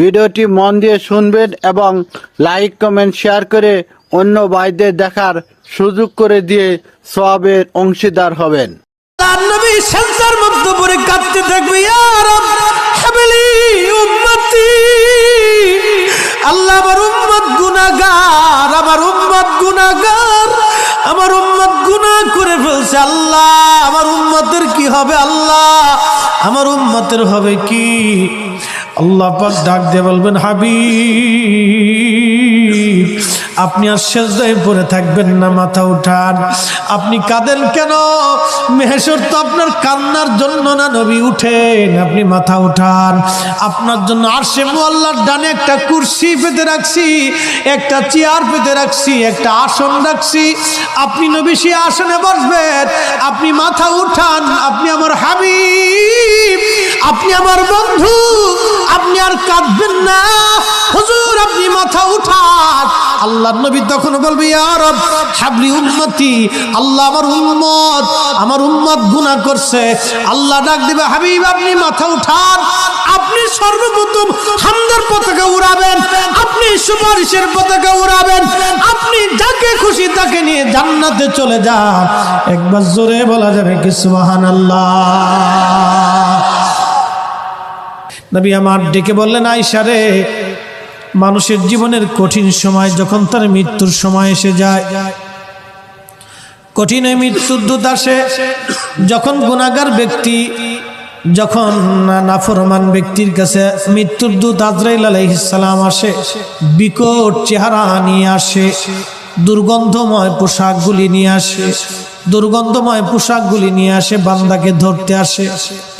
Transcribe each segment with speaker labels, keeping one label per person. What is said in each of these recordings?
Speaker 1: ভিডিওটি মন দিয়ে শুনবেন এবং লাইক, কমেন্ট, শেয়ার করে অন্য ভাইদের দেখার সুযোগ করে দিয়ে সবের অংশীদার হবেন।
Speaker 2: আল্লাহ আমার উম্মত আমার আমার করে ফেলছে আল্লাহ। আমার উম্মতের কি হবে আল্লাহ? আমার উম্মতের হবে কি? আল্লাহ পাক ডাক দিয়ে বলবেন, হাবিব, আপনি আর সেজদায় পড়ে থাকবেন না, মাথা উঠান। আপনি কাঁদেন কেন? মেহেশ্বর তো আপনার কান্নার জন্য না, নবী, উঠেন, আপনি মাথা উঠান। আপনার জন্য আর সে মোল্লার ডানে একটা কুর্সি পেতে রাখছি, একটা চেয়ার পেতে রাখছি, একটা আসন রাখছি। আপনি নবী, সে আসনে বসবেন। আপনি মাথা উঠান, আপনি আমার হাবিব, আপনি আমার বন্ধু। আল্লাহ নবী তখন বলবে আর হাবলি উম্মতি, আল্লাহ আমার উম্মত আমার উম্মত গুনাহ করছে। আল্লাহ ডাক দিবে, হাবিব, আপনি মাথা উঠান আপনি সর্বপ্রথম হামদার পতাকা উড়াবেন। আপনি সুপারিশের পতাকা উড়াবেন। আপনি যাকে খুশি তাকে নিয়ে জান্নাতে চলে যান। একবার জোরে বলা যাবে কি, সুবহানাল্লাহ। নবী আমার ডেকে বললেন আইসা রে মানুষের জীবনের কঠিন সময় যখন তার মৃত্যুর সময় এসে যায়। কঠিন মৃত্যুর দূত আসে যখন গুণাগার ব্যক্তি, যখন নাফরমান ব্যক্তির কাছে মৃত্যুর দূত আজরাইল আলাইহিসসালাম আসে, বিকট চেহারা নিয়ে আসে, দুর্গন্ধময় পোশাকগুলি নিয়ে আসে দুর্গন্ধময় পোশাকগুলি নিয়ে আসে, বান্দাকে ধরতে আসে।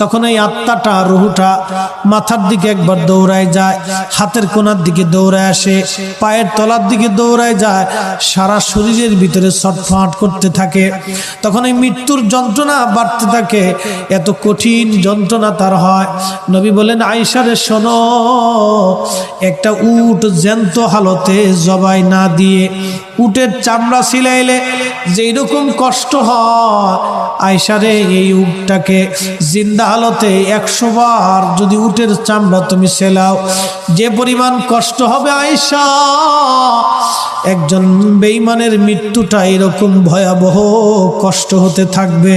Speaker 2: তখন এই আত্মাটা, রুহুটা মাথার দিকে একবার দৌড়ায় যায়, হাতের কোনার দিকে দৌড়ায় আসে, পায়ের তলার দিকে দৌড়ায় যায়, সারা শরীরের ভিতরে ছটফাট করতে থাকে। তখন এই মৃত্যুর যন্ত্রণা বাড়তে থাকে, এত কঠিন যন্ত্রণা তার হয়। নবী বলেন আইসারে শোনো, একটা উট জ্যান্ত হালতে জবাই না দিয়ে, উটের চামড়া সিলাইলে যেই রকম কষ্ট হয়। আয়সারে এই উটটাকে জিন্দা হালতে একশো বার যদি উটের চামড়া তুমি সেলাও, যে পরিমাণ কষ্ট হবে আয়সা একজন বেইমানের মৃত্যুটা এরকম ভয়াবহ কষ্ট হতে থাকবে।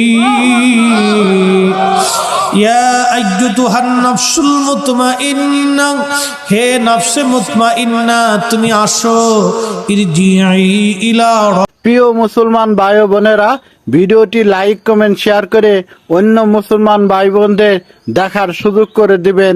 Speaker 2: ইয়া হে তুমি আসো ইলা
Speaker 1: প্রিয় মুসলমান ভাই বোনেরা, ভিডিওটি লাইক, কমেন্ট, শেয়ার করে অন্য মুসলমান ভাই বোনদের দেখার সুযোগ করে দিবেন।